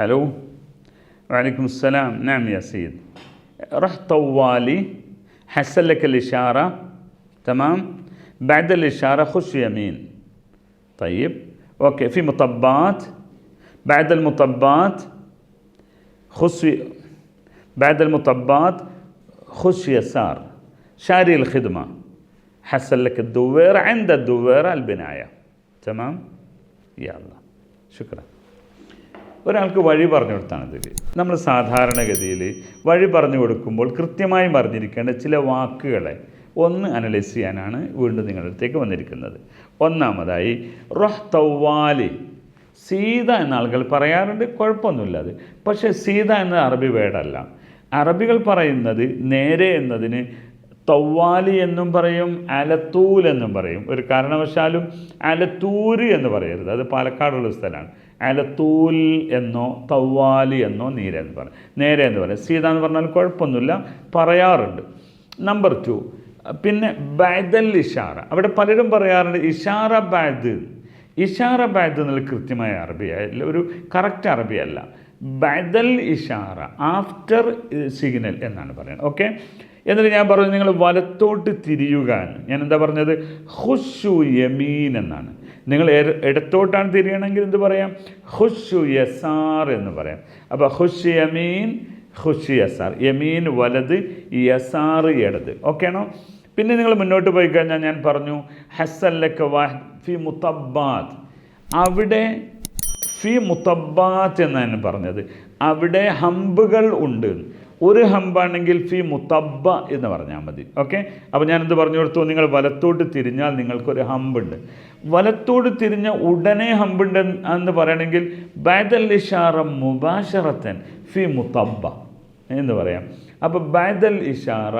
هلو وعليكم السلام. نعم يا سيد. رح طوالي حسن لك الإشارة. تمام؟ بعد الإشارة خش يمين. طيب. أوكي في مطبات. بعد المطبات خش بعد المطبات خش يسار. شاري الخدمة. حسن لك الدويرة عند الدويرة البناية. تمام؟ يلا. شكرا. ഒരാൾക്ക് വഴി പറഞ്ഞു കൊടുത്താണ് ഇതിൽ നമ്മൾ സാധാരണഗതിയിൽ വഴി പറഞ്ഞു കൊടുക്കുമ്പോൾ കൃത്യമായി പറഞ്ഞിരിക്കേണ്ട ചില വാക്കുകളെ ഒന്ന് അനലൈസ് ചെയ്യാനാണ് വീണ്ടും നിങ്ങളുടെ അടുത്തേക്ക് വന്നിരിക്കുന്നത്. ഒന്നാമതായി റൊഹ് തൗവാലി. സീത എന്ന ആളുകൾ പറയാറുണ്ട് കുഴപ്പമൊന്നുമില്ല അത്. പക്ഷേ സീത എന്നത് അറബി വേർഡല്ല. അറബികൾ പറയുന്നത് നേരെ എന്നതിന് തൗവാലി എന്നും പറയും അലത്തൂൽ എന്നും പറയും. ഒരു കാരണവശാലും അലത്തൂര് എന്ന് പറയരുത്. അത് പാലക്കാടുള്ള സ്ഥലമാണ്. അലത്തൂൽ എന്നോ തവ്വാലി എന്നോ നീര എന്ന് പറയും. നേരെ എന്ന് പറയും. സീത എന്ന് പറഞ്ഞാൽ കുഴപ്പമൊന്നുമില്ല. പറയാറുണ്ട്. നമ്പർ ടു പിന്നെ ബാദൽ ഇഷാറ. അവിടെ പലരും പറയാറുണ്ട് ഇഷാറ ബാദ്. ഇഷാറ ബാദ് എന്നുള്ള കൃത്യമായ അറബിയല്ല ഒരു കറക്റ്റ് അറബിയല്ല ബൈദൽ ഇഷാറ. ആഫ്റ്റർ സിഗ്നൽ എന്നാണ് പറയുന്നത്. ഓക്കെ എന്നിട്ട് ഞാൻ പറഞ്ഞു നിങ്ങൾ വലത്തോട്ട് തിരിയുക. ഞാൻ എന്താ പറഞ്ഞത്? ഹുഷു യമീൻ എന്നാണ്. നിങ്ങൾ ഇടത്തോട്ടാണ് തിരിയണമെങ്കിൽ എന്ത് പറയാം? ഹുഷു യസാർ എന്ന് പറയാം. അപ്പോൾ ഹുഷ് യമീൻ ഹുഷ് യസാർ യമീൻ വലത് യസാർ ഇടത്. ഓക്കെ ആണോ? പിന്നെ നിങ്ങൾ മുന്നോട്ട് പോയി കഴിഞ്ഞാൽ ഞാൻ പറഞ്ഞു ഹസല്ലക്ക വാഹ് ഫി മുത്തബാദ് അവിടെ ഫി മുത്തബാത്ത് എന്നാണ് പറഞ്ഞത്. അവിടെ ഹമ്പുകൾ ഉണ്ട്. ഒരു ഹമ്പാണെങ്കിൽ ഫി മുത്തബ്ബ എന്ന് പറഞ്ഞാൽ മതി. ഓക്കെ? അപ്പോൾ ഞാനെന്ത് പറഞ്ഞു കൊടുത്തു? നിങ്ങൾ വലത്തോട്ട് തിരിഞ്ഞാൽ നിങ്ങൾക്കൊരു ഹമ്പുണ്ട്. വലത്തോട്ട് തിരിഞ്ഞ ഉടനെ ഹമ്പുണ്ട് എന്ന് പറയണമെങ്കിൽ ബാദൽ ഇഷാറ മുബാഷറത്തൻ ഫി മുത്തബ്ബ എന്ന് പറയാം. അപ്പോൾ ബാദൽ ഇഷാറ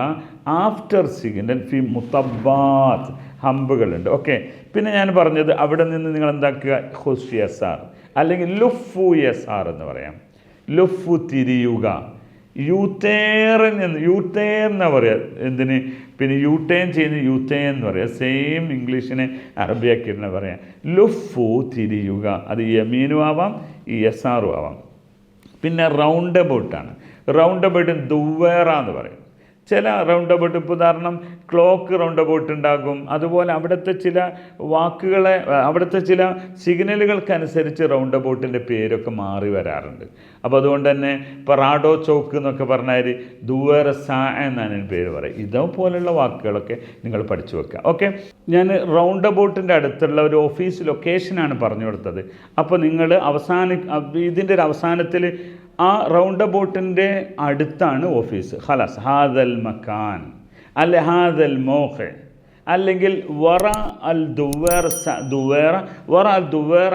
ആഫ്റ്റർ സിഗ്നൽ ഫി മുത്തബാത്ത് ഹമ്പുകളുണ്ട്. ഓക്കെ? പിന്നെ ഞാൻ പറഞ്ഞത് അവിടെ നിന്ന് നിങ്ങൾ എന്താക്കുക? ഹുസ് യസാർ അല്ലെങ്കിൽ ലുഫു യസാർ എന്ന് പറയാം. ലുഫു തിരിയുക. യൂത്തേറൻ എന്ന് യൂത്തേർ എന്നാ പറയുക എന്തിന്? പിന്നെ യൂട്ടേൺ ചെയ്യുന്ന യൂത്തേ എന്ന് പറയുക സെയിം ഇംഗ്ലീഷിനെ അറബിയാക്കിയിരുന്ന പറയാം. ലുഫു തിരിയുക. അത് യമീനും ആവാം യസാറും ആവാം. പിന്നെ റൗണ്ട് അബൌട്ടാണ് റൗണ്ട് അബൌട്ട് ദുവേറ എന്ന് പറയും. ചില റൗണ്ട് അബൌട്ട് ഇപ്പോൾ ഉദാഹരണം ക്ലോക്ക് റൗണ്ട് അബൌട്ട് ഉണ്ടാകും. അതുപോലെ അവിടുത്തെ ചില വാക്കുകളെ അവിടുത്തെ ചില സിഗ്നലുകൾക്കനുസരിച്ച് റൗണ്ട് അബൌട്ടിന്റെ പേരൊക്കെ മാറി വരാറുണ്ട്. അപ്പോൾ അതുകൊണ്ട് തന്നെ ഇപ്പോൾ റാഡോ ചോക്ക് എന്നൊക്കെ പറഞ്ഞാൽ ദൂര സ എന്നാണ് എന്റെ പേര് പറയും ഇതേപോലെയുള്ള വാക്കുകളൊക്കെ നിങ്ങൾ പഠിച്ചു വെക്കുക. ഓക്കെ? ഞാൻ റൗണ്ട് അബൌട്ടിന്റെ അടുത്തുള്ള ഒരു ഓഫീസ് ലൊക്കേഷനാണ് പറഞ്ഞു കൊടുത്തത്. അപ്പോൾ നിങ്ങൾ അവസാന ഇതിന്റെ ഒരു അവസാനത്തിൽ ആ റൗണ്ട് അബൌട്ടിന്റെ അടുത്താണ് ഓഫീസ്. ഹലാസ് ഹാദൽ മക്കാൻ അല്ലെ ഹാദൽ മോഹ് അല്ലെങ്കിൽ വറ അൽ ദുവേർ സ ദുവേറ വറ അൽ ദുവേറ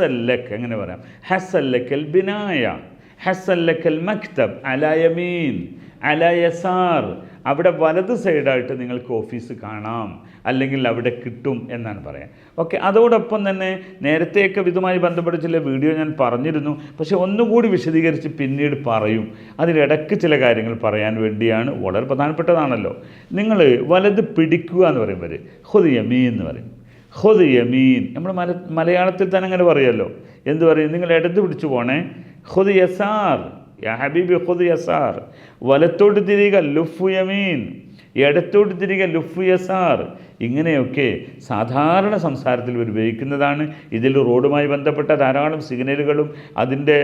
ലക്ക്. എങ്ങനെ പറയാം? ഹസ്സല്ലക്കൽ ബിനായ. ഹസ്സല്ലക്കൽ മക്തബ് അല യമീൻ. അല യസാർ. അവിടെ വലത് സൈഡായിട്ട് നിങ്ങൾക്ക് ഓഫീസ് കാണാം. അല്ലെങ്കിൽ അവിടെ കിട്ടും എന്നാണ് പറയാം. ഓക്കെ അതോടൊപ്പം തന്നെ നേരത്തെയൊക്കെ ഇതുമായി ബന്ധപ്പെട്ട ചില വീഡിയോ ഞാൻ പറഞ്ഞിരുന്നു. പക്ഷേ ഒന്നുകൂടി വിശദീകരിച്ച് പിന്നീട് പറയും. അതിലിടയ്ക്ക് ചില കാര്യങ്ങൾ പറയാൻ വേണ്ടിയാണ് വളരെ പ്രധാനപ്പെട്ടതാണല്ലോ. നിങ്ങൾ വലത് പിടിക്കുക എന്ന് പറയുമ്പോൾ ഹുദ് യമീൻ എന്ന് പറയും. ഹുദ് യമീൻ. നമ്മൾ മല മലയാളത്തിൽ തന്നെ അങ്ങനെ പറയുമല്ലോ എന്ത് പറയും? നിങ്ങൾ ഇടത് പിടിച്ചു പോണേ. ഹുദ് യസാർ. യാ ഹബീബി ഹുദ് യസാർ വലത്തോട്ട് തിരിയുക ലുഫു യമീൻ. ഇടത്തോട്ട് തിരികെ ലുഫു യസാർ ഇങ്ങനെയൊക്കെ സാധാരണ സംസാരത്തിൽ ഇവർ ഉപയോഗിക്കുന്നതാണ്. ഇതിൽ റോഡുമായി ബന്ധപ്പെട്ട ധാരാളം സിഗ്നലുകളും അതിന്റെ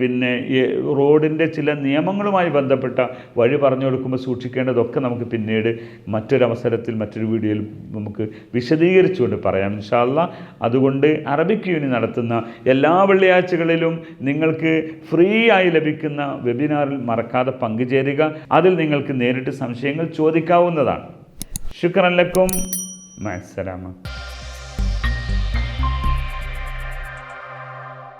പിന്നെ റോഡിന്റെ ചില നിയമങ്ങളുമായി ബന്ധപ്പെട്ട വഴി പറഞ്ഞു കൊടുക്കുമ്പോൾ സൂക്ഷിക്കേണ്ടതൊക്കെ നമുക്ക് പിന്നീട് മറ്റൊരവസരത്തിൽ മറ്റൊരു വീഡിയോയിൽ നമുക്ക് വിശദീകരിച്ചുകൊണ്ട് പറയാം ഇൻഷാല്ല അതുകൊണ്ട് അറബിക് യൂണി നടത്തുന്ന എല്ലാ വെള്ളിയാഴ്ചകളിലും നിങ്ങൾക്ക് ഫ്രീ ആയി ലഭിക്കുന്ന വെബിനാറിൽ മറക്കാതെ പങ്കുചേരുക. അതിൽ നിങ്ങൾക്ക് നേരിട്ട് സംശയങ്ങൾ ചോദിക്കാവുന്നതാണ്. ശുക്രൻ ലക്കും. മഅസ്സലാമ